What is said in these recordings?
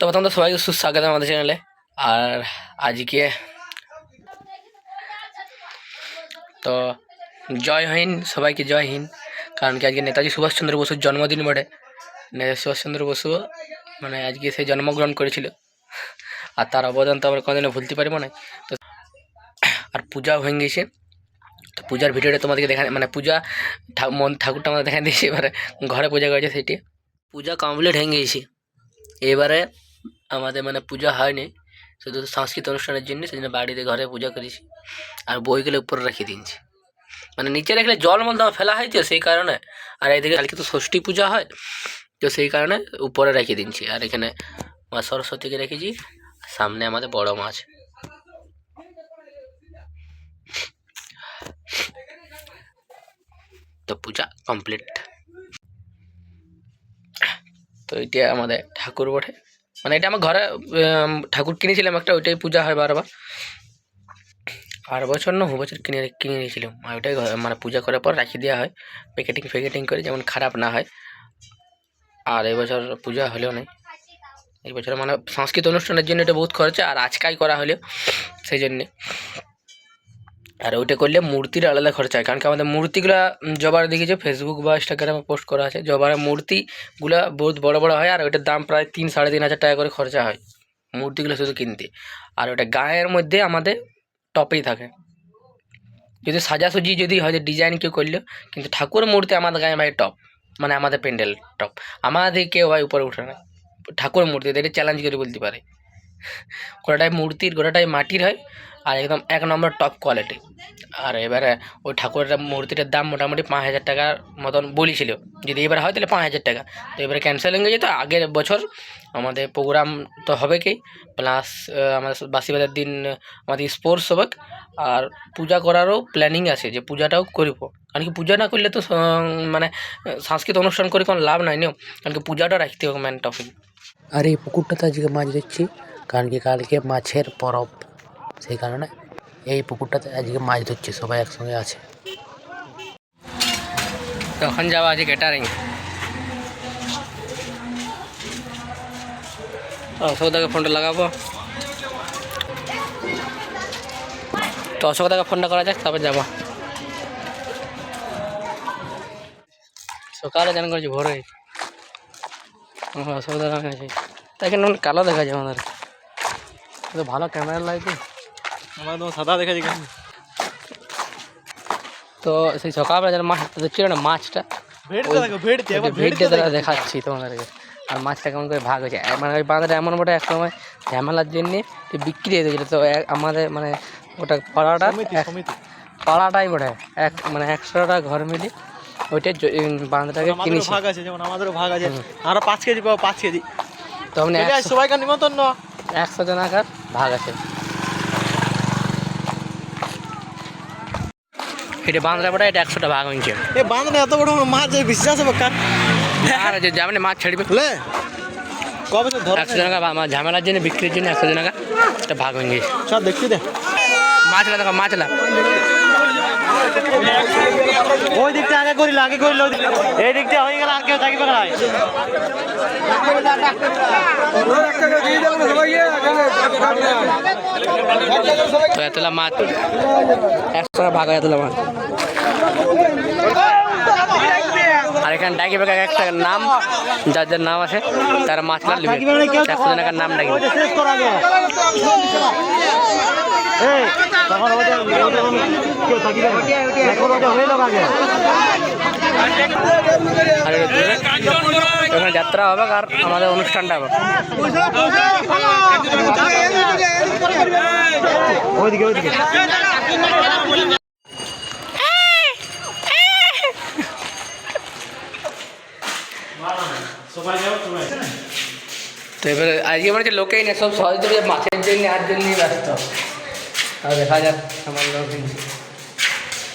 তো প্রথমত সবাইকে সুস্বাগত আমাদের চ্যানেলে আর আজকে তো জয় হিন্দ, সবাইকে জয় হিন্দ। কারণ কি আজকে নেতাজি সুভাষচন্দ্র বসুর জন্মদিন বটে। নেতাজি সুভাষচন্দ্র বসু মানে আজকে সে জন্মগ্রহণ করেছিল। আর তার অবদান তো আমরা কোনোদিনও ভুলতে পারব না। তো আর পূজাও হয়ে গেছে। তো পূজার ভিডিওটা তোমাদেরকে দেখা মানে পূজা ঠাকুরটা আমাদের দেখা দিয়েছি এবারে ঘরে পূজা করেছে সেটি। পূজা কমপ্লিট হয়ে গেছে। এবারে আমাদের মানে পূজা হয়নি। শুধু সাংস্কৃতিক অনুষ্ঠানের জন্য সেজন্য বাড়িতে ঘরে পূজা করেছি। আর বইগুলো উপরে রেখে দিয়েছি। মানে নিচে রাখলে জল মল ফেলা হয়েছে সেই কারণে। আর এদিকে কালকে তো ষষ্ঠী পূজা হয়, তো সেই কারণে উপরে রেখে দিচ্ছি আর এখানে মা সরস্বতীকে রেখেছি, সামনে আমাদের বড় মাছ তো পূজা কমপ্লিট। তো এটা আমাদের ঠাকুর বটে। মানে এটা আমার ঘরে ঠাকুর কিনেছিলাম একটা, ওইটাই পূজা হয় বারবার। আর বছর না বছর কিনে কিনে নিয়েছিলাম। আর ওইটাই মানে পূজা করার পর রাখি দেওয়া হয়। প্যাকেটিং ফ্যাকেটিং করে যেমন খারাপ না হয়। আর এবছর পূজা হলেও নেই। এই বছর মানে সাংস্কৃতিক অনুষ্ঠানের জন্য এটা বহুত খরচা, আর আজকাই করা হলেও, সেই জন্যে। আর ওইটা করলে মূর্তির আলাদা খরচা হয়। কারণ কি আমাদের মূর্তিগুলা জবার দেখেছ ফেসবুক বা ইনস্টাগ্রামে পোস্ট করা আছে। জবার মূর্তিগুলা বহুত বড় বড় হয় আর ওইটার দাম প্রায় তিন, সাড়ে তিন হাজার টাকা করে খরচা হয় মূর্তিগুলো শুধু কিনতে। আর ওটা গায়ের মধ্যে আমাদের টপেই থাকে। যদি সাজাসুজি যদি হয় ডিজাইন কেউ করল, কিন্তু ঠাকুর মূর্তি আমাদের গায়ে ভাই টপ মানে আমাদের প্যান্ডেল টপ আমাদের কেউ ভাই উপরে উঠে না। ঠাকুর মূর্তি, এটা চ্যালেঞ্জ করে বলতে পারে। গোটাটাই মূর্তির, গোটাটাই মাটির হয়। আর একদম এক নম্বর টপ কোয়ালিটি আর এবারে ওই ঠাকুরের মূর্তিটার দাম মোটামুটি পাঁচ হাজার টাকার মতন বলেছিল। যদি এবার হয় তাহলে পাঁচ হাজার টাকা। তো এবারে ক্যান্সেল হয়ে গেছে তো, আগের বছর আমাদের প্রোগ্রাম তো হবে কি? প্লাস আমাদের বাসিবাদের দিন, আমাদের স্পোর্টস হবে আর পূজা করারও প্ল্যানিং আছে যে পূজাটাও করব। কারণ কি পূজা না করলে তো মানে সাংস্কৃতিক অনুষ্ঠান করে কোনো লাভ নাই নিও কারণ কি পূজাটা রাখতে হবে মেন টপিক আর এই পুকুরটাতে আজকে মাছ দিচ্ছি কারণ কি কালকে মাছের পরব। সেই কারণে এই পুকুরটাতে আজকে মাছ ধরছে সবাই একসঙ্গে আছে। তখন যাওয়া আছে ক্যাটারিং অশোকদাকে ফোনটা লাগাবো। তো অশোকদাকে ফোনটা করা যাক তারপর যাব। সকালে জান করেছি ভোরে অশোকদা আমি আছি তাই কালো দেখা যায় আমাদের। ভালো ক্যামেরা লাগছে আমার তো সাদা দেখা যায় তো সেই সকালবেলা যেন মাছ দেখছিল না মাছটা ভেড়তে দ্বারা দেখাচ্ছি তোমাদেরকে। আর মাছটা কেমন করে ভাগ হয়েছে। মানে ওই বাঁধটা এমন বটে এক সময় ঝামেলার জন্যে বিক্রি হয়ে গেছিল। তো আমাদের মানে ওটা পাড়াটা পাড়াটাই বটে এক মানে একশোটা ঘর মিলে ওইটা বাঁধটাকে কিনেছি। ভাগ আছে যেমন আমাদেরও ভাগ আছে। আমরা পাঁচ কেজি পাবো পাঁচ কেজি। চলে আয়, সবাইকার নিমন্ত্রণ একশো জনাকার ভাগ আছে। এটা বাঁধটা বটে এটা একশোটা ভাগ হয়েছে। এ বাঁধনে এত বড় বড় মাছ বিশ্বাস হবে কার আর যে যাবে মাছ ছাড়বে। লে কবে তো ধর একশো জনকা ঝামেলার জন্য বিক্রির জন্য একশো জনকা এটা ভাগ হয়ে গেছে। সব দেখতে দে। মাছলা দেখো মাছলা ওই দিকটা আগে করিল আগে করিল ওই এই দিকটা হয়ে গেল আর কেউ থাকবে না তো মাছ একশো টাকা ভাগ হয় এতলা মাছ আর এখানে ডাকি বেকার একটা নাম যার যার নাম আছে তারা মাছ না লিবে একশো জনকার নাম ডাকি তখন হয়ে লোক আগে আর ওখানে যাত্রা হবে আর আমাদের অনুষ্ঠানটা হবে। ওইদিকে ওইদিকে। তো এবারে আজকে মনে হচ্ছে লোকেই না সব সহযোগী মাছের জন্য আর জন্যই ব্যস্ত। আর দেখা যাক আমার লোক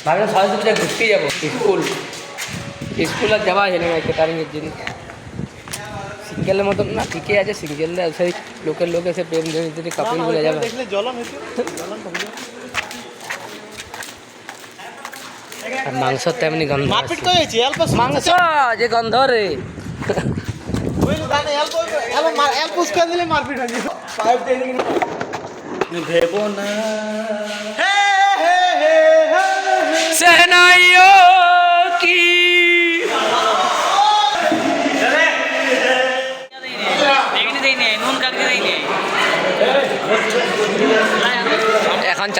ভাবলাম সরস্বতীটা ঘুরতেই যাব স্কুল। স্কুলে যাওয়া জানি না কেটারিংয়ের জন্য। সিঙ্গেলের মতন না ঠিকই আছে সিঙ্গেলরা সেই লোকের লোকে সে প্রেম জড়িত যদি কাপড় বলে যাবে। মাংস তেমনি গন্ধ মাংস যে গন্ধ রে। ভেবো না। সে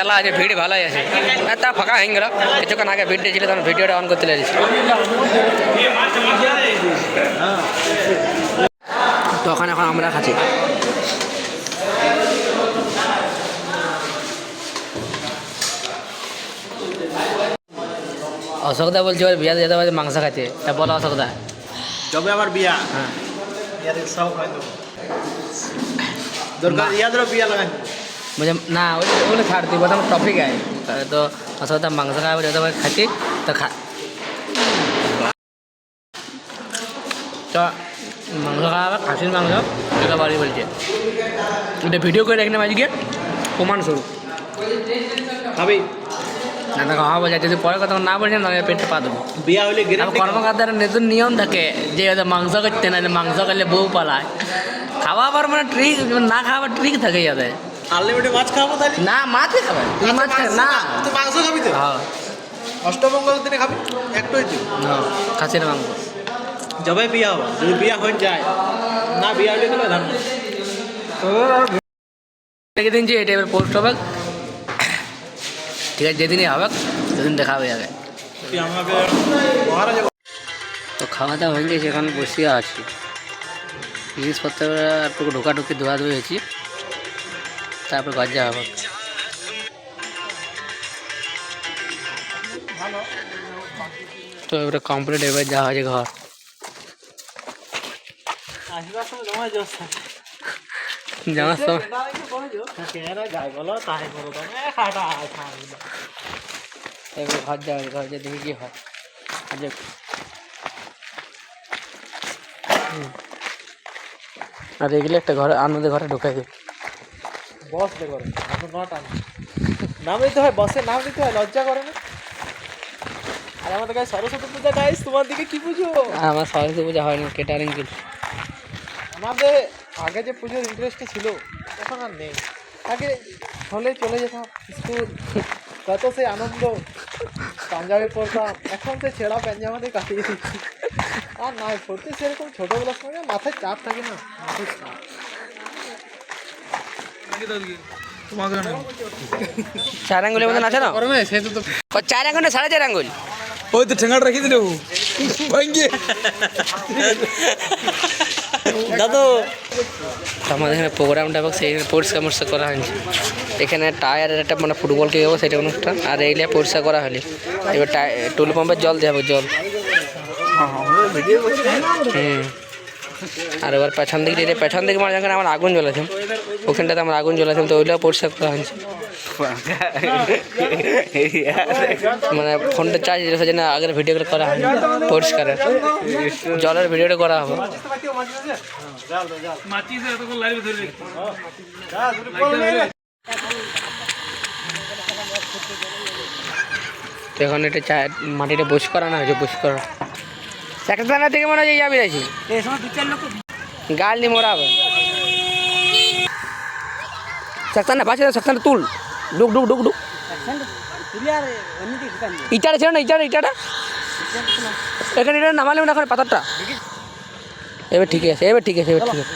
এখন আছে ভিড় ভালোই আছে। আর তা ফাঁকা হয়ে গেল। কিছুক্ষণ আগে ভিড় ছিল তখন ভিডিওটা অন করতে লেগেছি। তখন এখন আমরা খাচ্ছি। অশোকদা বলছে এবার বিয়াতে যেতে পারছে মাংস খাচ্ছে তা বলো অশোকদা। যবে আমার বিয়া। হ্যাঁ। সব খাই দেবো দরকার ইয়াদের বিয়া লাগাই বলছে না ওই ওগুলো ছাড় তুই প্রথম টপিক আয় তো অশোকদা মাংস খাওয়া যেতে পারে খাচ্ছি তো খা তো মাংস খাওয়া খাসির মাংস এটা বাড়ি বলছে এটা ভিডিও করে রাখলাম আজকে প্রমাণ স্বরূপ খাবি না খাওয়া বলছে যদি পরে কথা না বলছেন তাহলে পেটে পা দেবো বিয়া গ্যারান্টি কর্মকর্তার নতুন নিয়ম থাকে যে হয়তো মাংস করতে না মাংস করলে বউ পালায় খাওয়া আবার মানে ট্রিক না খাওয়ার ট্রিক থাকে যাদের আনলিমিটেড মাছ খাব তাহলে? না মাছই খাবে। তুই মাছ খাবে না। তুই মাংস খাবি তো? হ্যাঁ। অষ্টমঙ্গল দিনে খাবি? একটাই তুই না, খাসির মাংস। যবে বিয়া হবে যদি বিয়া হয়ে যায় না বিয়া হইলে গেলে ধান লিখে দিন যে এটা এবার পোস্ট হবে। ঠিক আছে যেদিনই হবে সেদিন দেখা হবে আগে। তুই আমাকে মহারাজা তো খাওয়া দাওয়া হয়ে গেছে এখন বসে আছি। জিনিসপত্র একটু ঢোকাঢুকি ধোয়া ধুয়ে হয়েছি। তারপর ঘর যাওয়া হবে। তো এবারে কমপ্লিট এবার যাওয়া হয়েছে ঘর। আসবার সময় ঘর যাওয়া ঘর যে দেখি কি হয়। আর এগুলো একটা ঘরে আনন্দের ঘরে ঢুকাই দিই। বস দে করে এখন নট আন নাম নিতে হয় বসের নাম নিতে হয় লজ্জা করে না? আর আমাদের কাছে সরস্বতী পূজা গাইস তোমার দিকে কি পুজো? আমার সরস্বতী পূজা হয়নি কেটারিং কিল আমাদের আগে যে পুজোর ইন্টারেস্টটা ছিল এখন আর নেই। আগে হলে চলে যেতাম স্কুল কত সে আনন্দ পাঞ্জাবি পরতাম এখন সে ছেঁড়া পাঞ্জামাতে কাটিয়ে দিচ্ছি। আর নয় পড়তে সেরকম ছোটোবেলার সময় মাথায় চাপ থাকে না মাথায় চাপ। চার আঙ্গুলের মতন আছে না? ও চার আঙ্গুল না সাড়ে চার আঙ্গুল? ওই তো ঠেঙ্গাটা রেখে দিলে। ভাঙ্গিয়ে দাদু আমাদের এখানে প্রোগ্রামটা এবং সেই পরিষ্কার মরিষ্কার করা হয়েছে। এখানে টায়ারের একটা মানে ফুটবল কে যাব সেটা অনুষ্ঠান আর এইগুলো পরিষ্কার করা হলে। এবার টুলু পাম্পের জল দেওয়া হবে জল হুম। আর এবার পেছন দিকে দিলে পেছন দিকে মানে আমার আগুন জ্বলেছে, ওখানটাতে আমার আগুন জ্বলেছে, তো ওইটাও পরিষ্কার করা হয়েছে। মানে ফোনটা চার্জ দিলে সেজন্য আগের ভিডিওগুলো করা হয় পরিষ্কার। জলের ভিডিওটা করা হবে। এখন এটা চা মাটিটা বস করানো হয়েছে বস করা সেকশনের থেকে মনে হয় যাবি রয়েছি গাল নিয়ে মোড়া হবে। সেকশনে বাঁচে সেকশনে তুল। ডুক ডুক ডুক ডুক ইটাটা ছিল না ইটাটা ইটাটা? এখানে এটা নামালে না এখন পাথরটা। এবার ঠিক আছে এবার ঠিক আছে এবার ঠিক আছে।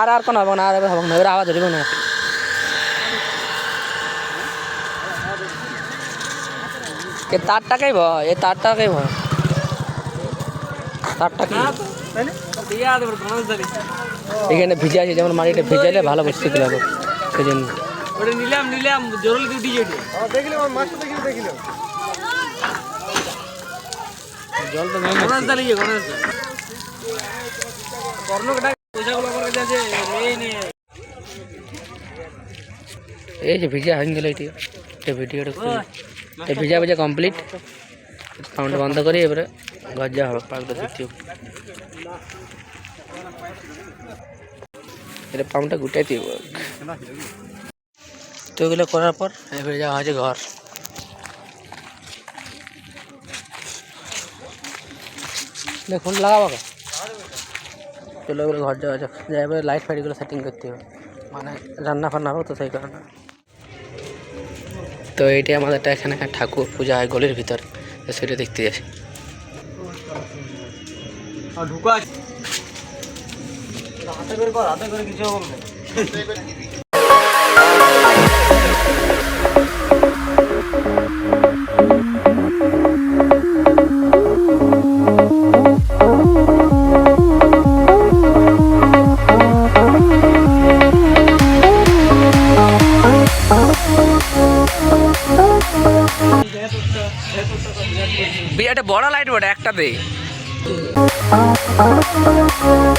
আর আর কোনো হবে না আর এবার হবে না এবার আওয়াজ ধরবে না এ তারটাকেই ভয় এ তারটাকেই ভয়। তারটাকে এখানে ভিজে আছে যেমন মাটিটা ভিজালে ভালো বসতে হবে সেই জন্য। ওটা নিলাম নিলাম জরুরি ডিউটি যেটা দেখলি মাছটা দেখলি দেখলি। জল তো গণেশ দা লিয়ে গণেশ দা কর্ণকটা পয়সাগুলো আমার কাছে আছে নেই নেই এই যে ভিজা হয়ে গেল এটি। ভিডিওটা এই ভিজা ভিজা কমপ্লিট সাউন্ড বন্ধ করি এবারে ঘর যাওয়া হবে পাঁচটা তৃতীয় এটা পাম্পটা গুটাই দিব তো এগুলো করার পর এবারে যাওয়া হয়েছে ঘর। দেখুন লাগাবো চলো ওগুলো ঘর যাওয়া যাক। যাই এবার লাইট ফাইটগুলো সেটিং করতে হবে। মানে রান্না ফান্না হবে তো সেই কারণে। তো এইটাই আমাদের এখানে ঠাকুর পূজা হয় গলির ভিতর। সেটা দেখতে আর ঢুকা আছে হাতে করে কর হাতে করে কিছু হবে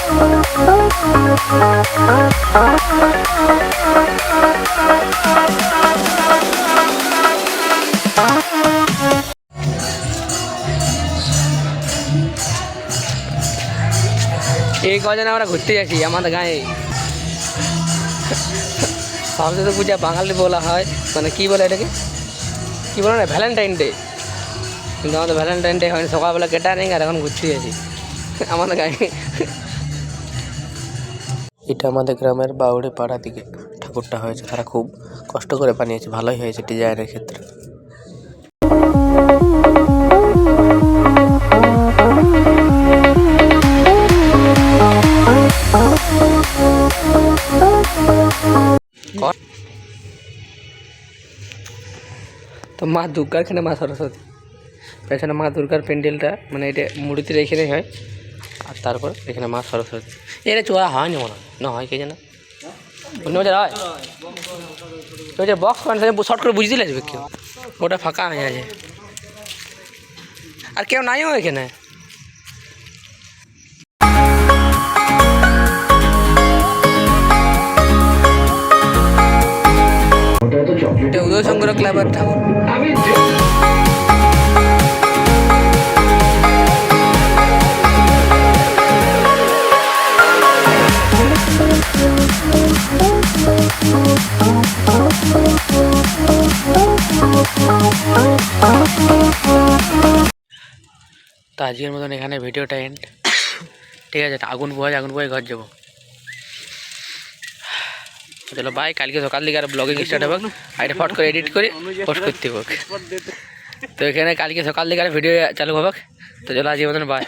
এই কজন আমরা ঘুরতে যাচ্ছি আমাদের গায়ে। সরস্বতী পূজা বাঙালি বলা হয়। মানে কি বলে এটাকে? কি বলে না? ভ্যালেন্টাইন ডে কিন্তু আমাদের ভ্যালেন্টাইন ডে হয়নি। সকালবেলা কেটারিং আর এখন ঘুরতে যাচ্ছি আমাদের গায়ে। এটা আমাদের গ্রামের বাউড়ি পাড়া দিকে। ঠাকুরটা হয়েছে। তারা খুব কষ্ট করে বানিয়েছে। ভালোই হয়েছে ডিজাইনের ক্ষেত্রে। তো মা দুর্গার এখানে মা সরস্বতী। পেছনে মা দুর্গার প্যান্ডেলটা মানে এটা মূর্তির এখানেই হয়। আর তারপর এখানে মা সরস্বতী। এটা চোয়া হয়নি মনে হয়। না হয় কে জানা? অন্য বাজার হয়? ওই যে বক্স মানে শর্ট করে বুঝতে লাগবে কেউ। ওটা ফাঁকা হয়ে আছে। আর কেউ নাইও এখানে? উদয় শঙ্কর ক্লাবের ঠাকুর। আজকের মতন এখানে ভিডিওটা এন্ড ঠিক আছে আগুন পোহায় আগুন পোহায় ঘর যাব। চলো বাই কালকে সকাল দিকে আর ব্লগিং স্টার্ট হবে। আর এটা ফট করে এডিট করে পোস্ট করতে তো এখানে কালকে সকাল দিকে আর ভিডিও চালু হবে তো চলো, আজকের মতন বাই